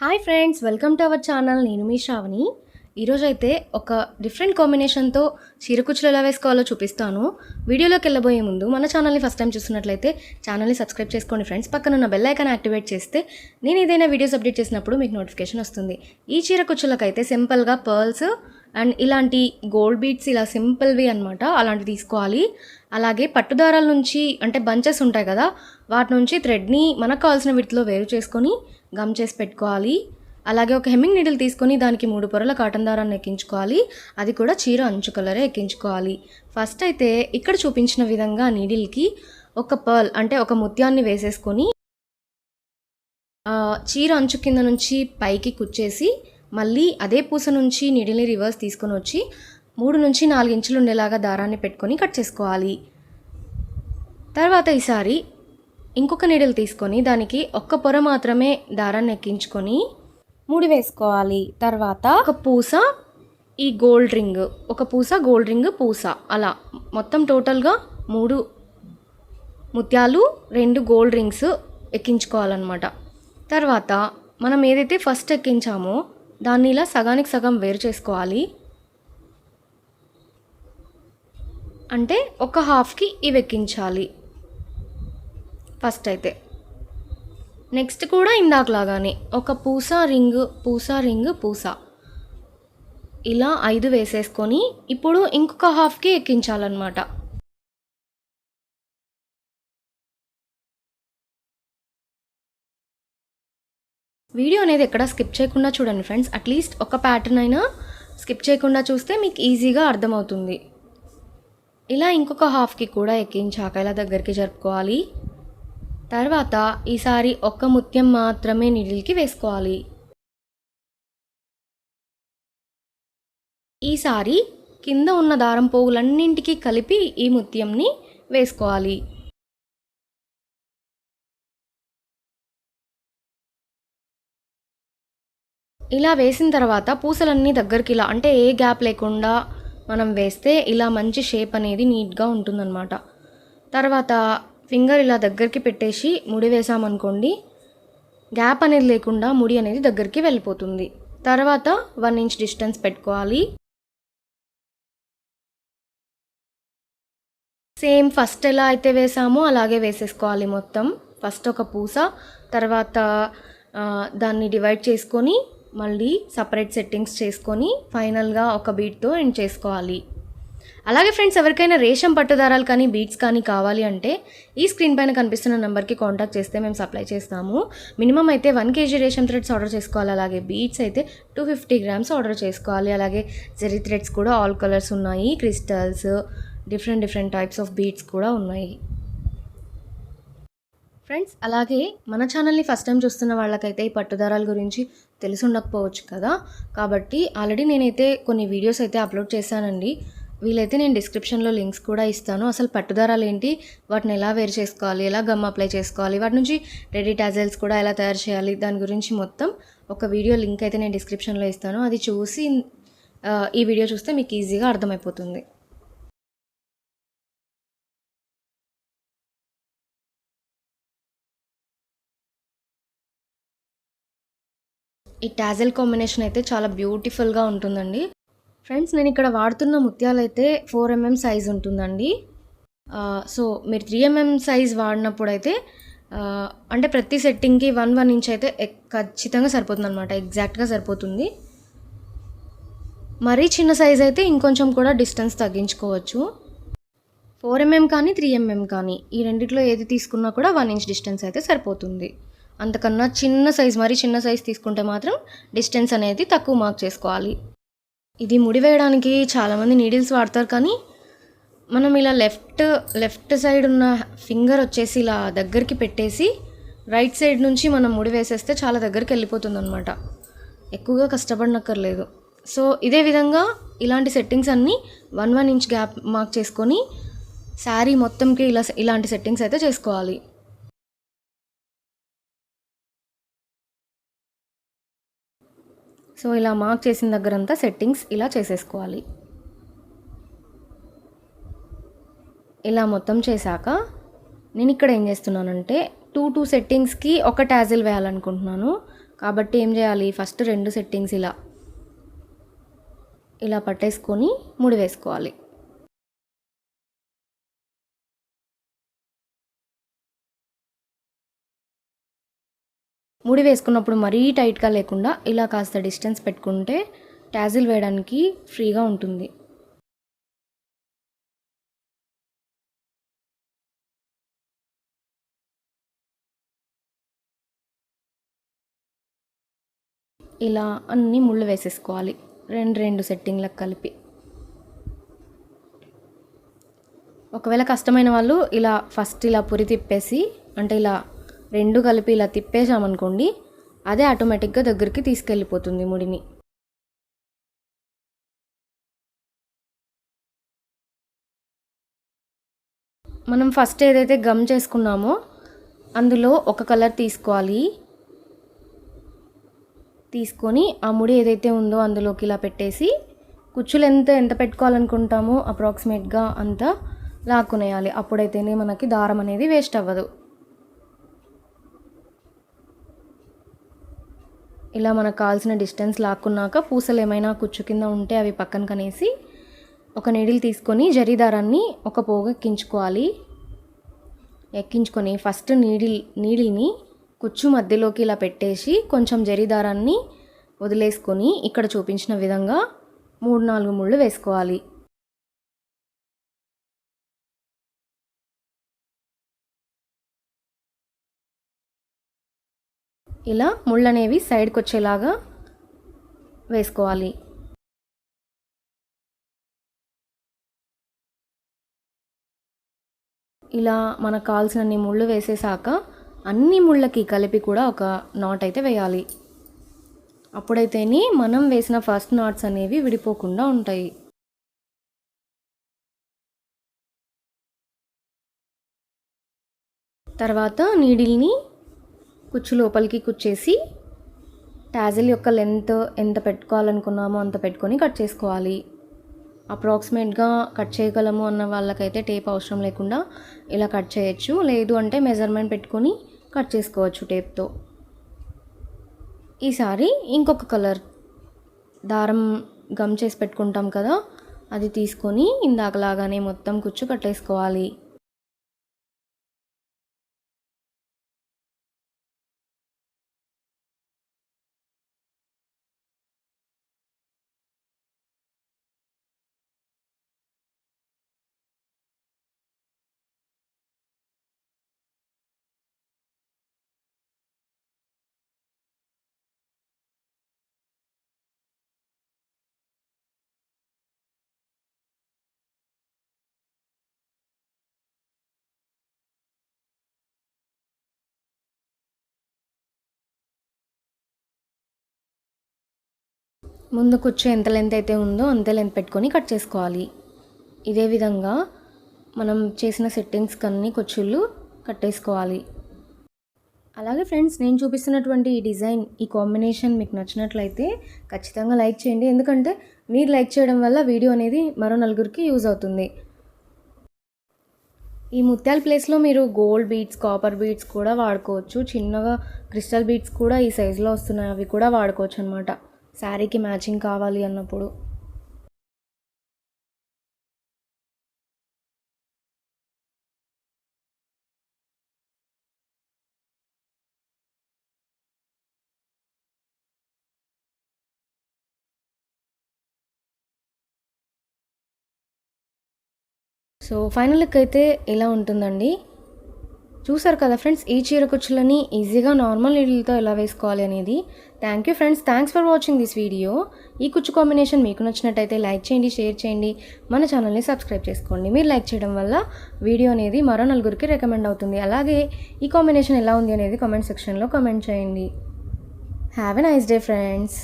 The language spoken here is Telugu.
Hi friends welcome to our channel నేను మీ శ్రావణి. ఈరోజు అయితే ఒక డిఫరెంట్ కాంబినేషన్తో చీరకుచ్చులు ఎలా వేసుకోవాలో చూపిస్తాను. వీడియోలోకి వెళ్ళబోయే ముందు మన ఛానల్ని ఫస్ట్ టైం చూస్తున్నట్లయితే ఛానల్ని సబ్స్క్రైబ్ చేసుకోండి ఫ్రెండ్స్ పక్కన ఉన్న బెల్ ఐకాన్ యాక్టివేట్ చేస్తే నేను ఏదైనా వీడియోస్ అప్డేట్ చేసినప్పుడు మీకు నోటిఫికేషన్ వస్తుంది. ఈ చీరకుచ్చులకైతే సింపుల్గా పర్ల్స్ అండ్ ఇలాంటి గోల్డ్ బీట్స్ ఇలా సింపుల్వి అనమాట అలాంటివి తీసుకోవాలి. అలాగే పట్టుదారాల నుంచి అంటే బంచెస్ ఉంటాయి కదా వాటి నుంచి థ్రెడ్ని మనకు కావాల్సిన వీటిలో వేరు చేసుకొని గమ్ చేసి పెట్టుకోవాలి. అలాగే ఒక హెమ్మింగ్ నీడిల్ తీసుకొని దానికి మూడు పొరల కాటన్ దారాన్ని ఎక్కించుకోవాలి. అది కూడా చీర అంచు కలరే ఎక్కించుకోవాలి. ఫస్ట్ అయితే ఇక్కడ చూపించిన విధంగా నీడిల్కి ఒక పర్ల్ అంటే ఒక ముత్యాన్ని వేసేసుకొని చీర అంచు కింద నుంచి పైకి కుచ్చేసి మళ్ళీ అదే పూస నుంచి నీడిల్ని రివర్స్ తీసుకొని వచ్చి మూడు నుంచి నాలుగు ఇంచులు ఉండేలాగా దారాన్ని పెట్టుకొని కట్ చేసుకోవాలి. తర్వాత ఈసారి ఇంకొక నీడిల్ తీసుకొని దానికి ఒక్క పొర మాత్రమే దారాన్ని ఎక్కించుకొని ముడి వేసుకోవాలి. తర్వాత ఒక పూస ఈ గోల్డ్ రింగ్ ఒక పూస గోల్డ్ రింగ్ పూస. అలా మొత్తం టోటల్గా మూడు ముత్యాలు రెండు గోల్డ్ రింగ్స్ ఎక్కించుకోవాలన్నమాట. తర్వాత మనం ఏదైతే ఫస్ట్ ఎక్కించామో దాన్ని ఇలా సగానికి సగం వేరు చేసుకోవాలి. అంటే ఒక హాఫ్కి ఇవి ఎక్కించాలి. ఫస్ట్ అయితే. నెక్స్ట్ కూడా ఇందాకలాగానే. ఒక పూస రింగ్ పూస రింగ్ పూస. ఇలా ఐదు వేసేసుకొని ఇప్పుడు ఇంకొక హాఫ్కి ఎక్కించాలన్నమాట. వీడియో అనేది ఎక్కడ స్కిప్ చేయకుండా చూడండి ఫ్రెండ్స్. అట్లీస్ట్ ఒక ప్యాటర్న్ అయినా స్కిప్ చేయకుండా చూస్తే మీకు ఈజీగా అర్థమవుతుంది. ఇలా ఇంకొక హాఫ్కి కూడా ఎక్కించాక ఇలా దగ్గరికి జరుపుకోవాలి. తర్వాత ఈసారి ఒక్క ముత్యం మాత్రమే నీడిల్కి వేసుకోవాలి. ఈసారి కింద ఉన్న దారం పోగులన్నింటికి కలిపి ఈ ముత్యంని వేసుకోవాలి. ఇలా వేసిన తర్వాత పూసలన్నీ దగ్గరికి ఇలా అంటే ఏ గ్యాప్ లేకుండా మనం వేస్తే ఇలా మంచి షేప్ అనేది నీట్గా ఉంటుందన్నమాట. తర్వాత ఫింగర్ ఇలా దగ్గరికి పెట్టేసి ముడి వేసామనుకోండి గ్యాప్ అనేది లేకుండా ముడి అనేది దగ్గరికి వెళ్ళిపోతుంది. తర్వాత వన్ ఇంచ్ డిస్టెన్స్ పెట్టుకోవాలి. సేమ్ ఫస్ట్ ఎలా అయితే వేసామో అలాగే వేసేసుకోవాలి మొత్తం. ఫస్ట్ ఒక పూస తర్వాత దాన్ని డివైడ్ చేసుకొని మళ్ళీ సపరేట్ సెట్టింగ్స్ చేసుకొని ఫైనల్గా ఒక బీట్తో ఎండ్ చేసుకోవాలి. అలాగే ఫ్రెండ్స్ ఎవరికైనా రేషం పట్టుదారాలు కానీ బీట్స్ కానీ కావాలి అంటే ఈ స్క్రీన్ పైన కనిపిస్తున్న నెంబర్కి కాంటాక్ట్ చేస్తే మేము సప్లై చేస్తాము. మినిమం అయితే వన్ కేజీ రేషం థ్రెడ్స్ ఆర్డర్ చేసుకోవాలి. అలాగే బీట్స్ అయితే టూ ఫిఫ్టీ గ్రామ్స్ ఆర్డర్ చేసుకోవాలి. అలాగే జెరీ థ్రెడ్స్ కూడా ఆల్ కలర్స్ ఉన్నాయి. Crystals different different types of beads కూడా ఉన్నాయి. ఫ్రెండ్స్ అలాగే మన ఛానల్ని ఫస్ట్ టైం చూస్తున్న వాళ్ళకైతే ఈ పట్టుదారాల గురించి తెలిసి ఉండకపోవచ్చు కదా. కాబట్టి ఆల్రెడీ నేనైతే కొన్ని వీడియోస్ అయితే అప్లోడ్ చేశానండి. వీలైతే నేను డిస్క్రిప్షన్లో లింక్స్ కూడా ఇస్తాను. అసలు పట్టుదారాలు ఏంటి? వాటిని ఎలా వేరు చేసుకోవాలి? ఎలా గమ్ అప్లై చేసుకోవాలి? వాటి నుంచి రెడీ టాజల్స్ కూడా ఎలా తయారు చేయాలి? దాని గురించి మొత్తం ఒక వీడియో లింక్ అయితే నేను డిస్క్రిప్షన్లో ఇస్తాను. అది చూసి ఈ వీడియో చూస్తే మీకు ఈజీగా అర్థమైపోతుంది. ఈ టాజల్ కాంబినేషన్ అయితే చాలా బ్యూటిఫుల్గా ఉంటుందండి. ఫ్రెండ్స్ నేను ఇక్కడ వాడుతున్న ముత్యాలు అయితే ఫోర్ ఎంఎం mm సైజ్ ఉంటుందండి సో మీరు త్రీ ఎంఎం mm సైజ్ వాడినప్పుడు అయితే అంటే ప్రతి సెట్టింగ్కి వన్ వన్ ఇంచ్ అయితే ఖచ్చితంగా సరిపోతుంది అనమాట ఎగ్జాక్ట్గా సరిపోతుంది. మరీ చిన్న సైజ్ అయితే ఇంకొంచెం కూడా డిస్టెన్స్ తగ్గించుకోవచ్చు. ఫోర్ ఎంఎం mm కానీ త్రీ ఎంఎం కానీ ఈ రెండిట్లో ఏది తీసుకున్నా కూడా వన్ ఇంచ్ డిస్టెన్స్ అయితే సరిపోతుంది. అంతకన్నా చిన్న సైజ్ మరీ చిన్న సైజ్ తీసుకుంటే మాత్రం డిస్టెన్స్ అనేది తక్కువ మార్క్ చేసుకోవాలి. ఇది ముడి వేయడానికి చాలామంది నీడిల్స్ వాడతారు కానీ మనం ఇలా లెఫ్ట్ లెఫ్ట్ సైడ్ ఉన్న ఫింగర్ వచ్చేసి ఇలా దగ్గరికి పెట్టేసి రైట్ సైడ్ నుంచి మనం ముడి వేసేస్తే చాలా దగ్గరికి వెళ్ళిపోతుంది అనమాట ఎక్కువగా కష్టపడనక్కర్లేదు. సో ఇదే విధంగా ఇలాంటి సెట్టింగ్స్ అన్నీ one one inch gap mark చేసుకొని శారీ మొత్తంకి ఇలా ఇలాంటి సెట్టింగ్స్ అయితే చేసుకోవాలి. సో ఇలా మార్క్ చేసిన దగ్గరంతా సెట్టింగ్స్ ఇలా చేసేసుకోవాలి. ఇలా మొత్తం చేశాక నేను ఇక్కడ ఏం చేస్తున్నానంటే టూ టూ సెట్టింగ్స్కి ఒక టాజిల్ వేయాలనుకుంటున్నాను. కాబట్టి ఏం చేయాలి? ఫస్ట్ రెండు సెట్టింగ్స్ ఇలా ఇలా పట్టేసుకొని ముడి వేసుకోవాలి. ముడి వేసుకున్నప్పుడు మరీ టైట్గా లేకుండా ఇలా కాస్త డిస్టెన్స్ పెట్టుకుంటే ట్యాజిల్ వేయడానికి ఫ్రీగా ఉంటుంది. ఇలా అన్ని ముళ్ళు వేసేసుకోవాలి. రెండు రెండు సెట్టింగ్లకు కలిపి. ఒకవేళ కష్టమైన వాళ్ళు ఇలా ఫస్ట్ ఇలా పురి తిప్పేసి అంటే ఇలా రెండు కలిపి ఇలా తిప్పేసామనుకోండి అదే ఆటోమేటిక్గా దగ్గరికి తీసుకెళ్ళిపోతుంది ముడిని. మనం ఫస్ట్ ఏదైతే గమ్ చేసుకున్నామో అందులో ఒక కలర్ తీసుకోవాలి. తీసుకొని ఆ ముడి ఏదైతే ఉందో అందులోకి ఇలా పెట్టేసి కుచ్చులు ఎంత ఎంత పెట్టుకోవాలనుకుంటామో అప్రాక్సిమేట్గా అంత లాక్కునేయాలి. అప్పుడైతేనే మనకి దారం అనేది వేస్ట్ అవ్వదు. ఇలా మనకు కావాల్సిన డిస్టెన్స్ లాక్కున్నాక పూసలు ఏమైనా కుచ్చు కింద ఉంటే అవి పక్కన కనేసి ఒక నీడిల్ తీసుకొని జరీ దారాన్ని ఒక పోగు ఎక్కించుకోవాలి. ఎక్కించుకొని ఫస్ట్ నీడిల్ నీడిల్ని కుచ్చు మధ్యలోకి ఇలా పెట్టేసి కొంచెం జరీ దారాన్ని వదిలేసుకొని ఇక్కడ చూపించిన విధంగా మూడు నాలుగు ముళ్ళు వేసుకోవాలి. ఇలా ముళ్ళు అనేవి సైడ్కి వచ్చేలాగా వేసుకోవాలి. ఇలా మనకు కావాల్సినన్ని ముళ్ళు వేసేసాక అన్ని ముళ్ళకి కలిపి కూడా ఒక నాట్ అయితే వేయాలి. అప్పుడైతేనే మనం వేసిన ఫస్ట్ నాట్స్ అనేవి విడిపోకుండా ఉంటాయి. తర్వాత నీడిల్ని కుచ్చు లోపలికి కుచ్చేసి టాజిల్ యొక్క లెంత్ ఎంత పెట్టుకోవాలనుకున్నామో అంత పెట్టుకొని కట్ చేసుకోవాలి. అప్రాక్సిమేట్గా కట్ చేయగలము అన్న వాళ్ళకైతే టేప్ అవసరం లేకుండా ఇలా కట్ చేయొచ్చు. లేదు అంటే మెజర్మెంట్ పెట్టుకొని కట్ చేసుకోవచ్చు టేప్తో. ఈసారి ఇంకొక కలర్ దారం గమ్ చేసి పెట్టుకుంటాం కదా అది తీసుకొని ఇందాకలాగానే మొత్తం కుచ్చు కట్టేసుకోవాలి. ముందు కుచ్చు ఎంత లెంత్ అయితే ఉందో అంతే లెంత్ పెట్టుకొని కట్ చేసుకోవాలి. ఇదే విధంగా మనం చేసిన సెట్టింగ్స్ కన్నీ కుచ్చుళ్ళు కట్టేసుకోవాలి అలాగే ఫ్రెండ్స్ నేను చూపిస్తున్నటువంటి ఈ డిజైన్ ఈ కాంబినేషన్ మీకు నచ్చినట్లయితే ఖచ్చితంగా లైక్ చేయండి. ఎందుకంటే మీరు లైక్ చేయడం వల్ల వీడియో అనేది మరో నలుగురికి యూజ్ అవుతుంది. ఈ ముత్యాల ప్లేస్లో మీరు గోల్డ్ బీడ్స్ కాపర్ బీడ్స్ కూడా వాడుకోవచ్చు. చిన్నగా క్రిస్టల్ బీడ్స్ కూడా ఈ సైజులో వస్తున్నాయి అవి కూడా వాడుకోవచ్చు అనమాట శారీకి మ్యాచింగ్ కావాలి అన్నప్పుడు. సో ఫైనల్కి అయితే ఇలా ఉంటుందండి? చూసారు కదా ఫ్రెండ్స్ ఈ చీర కుచ్చులని ఈజీగా నార్మల్ నీళ్ళతో ఎలా వేసుకోవాలి అనేది. Thank you friends thanks for watching this video ఈ కుచ్చు కాంబినేషన్ మీకు నచ్చినట్టయితే లైక్ చేయండి షేర్ చేయండి. మన ఛానల్ని సబ్స్క్రైబ్ చేసుకోండి. మీరు లైక్ చేయడం వల్ల వీడియో అనేది మరో నలుగురికి రికమెండ్ అవుతుంది. అలాగే ఈ కాంబినేషన్ ఎలా ఉంది అనేది కామెంట్ సెక్షన్లో కామెంట్ చేయండి. Have a nice day friends